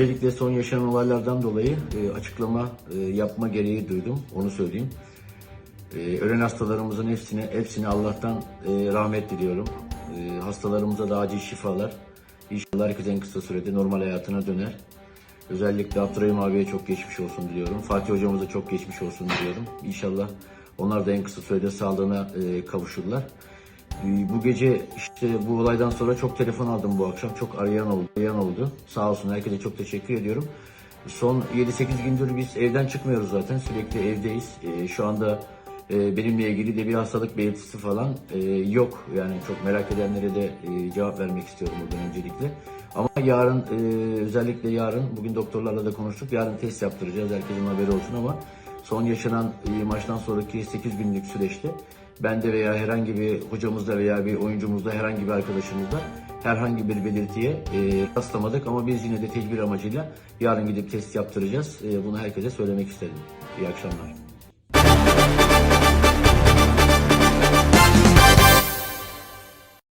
Öncelikle son yaşanan olaylardan dolayı e, açıklama e, yapma gereği duydum. Onu söyleyeyim. E, ölen hastalarımızın hepsine, hepsine Allah'tan e, rahmet diliyorum. E, hastalarımıza da acil şifalar. İnşallah herkes en kısa sürede normal hayatına döner. Özellikle Abdurrahim abiye çok geçmiş olsun diliyorum. Fatih hocamıza çok geçmiş olsun diliyorum. İnşallah onlar da en kısa sürede sağlığına e, kavuşurlar. E, Bu gece işte bu olaydan sonra çok telefon aldım bu akşam. Çok arayan oldu. Arayan oldu. Sağ olsun herkese çok teşekkür ediyorum. Son 7-8 gündür biz evden çıkmıyoruz zaten. Sürekli evdeyiz. E, şu anda e, benimle ilgili de bir hastalık belirtisi falan e, yok. Yani çok merak edenlere de e, cevap vermek istiyorum buradan öncelikle. Ama yarın özellikle yarın bugün doktorlarla da konuştuk. Yarın test yaptıracağız. Herkesin haberi olsun ama son yaşanan e, maçtan sonraki 8 günlük süreçte bende veya herhangi bir hocamızda veya bir oyuncumuzda herhangi bir arkadaşımızda herhangi bir belirtiye e, rastlamadık ama biz yine de tedbir amacıyla yarın gidip test yaptıracağız. E, bunu herkese söylemek istedim. İyi akşamlar.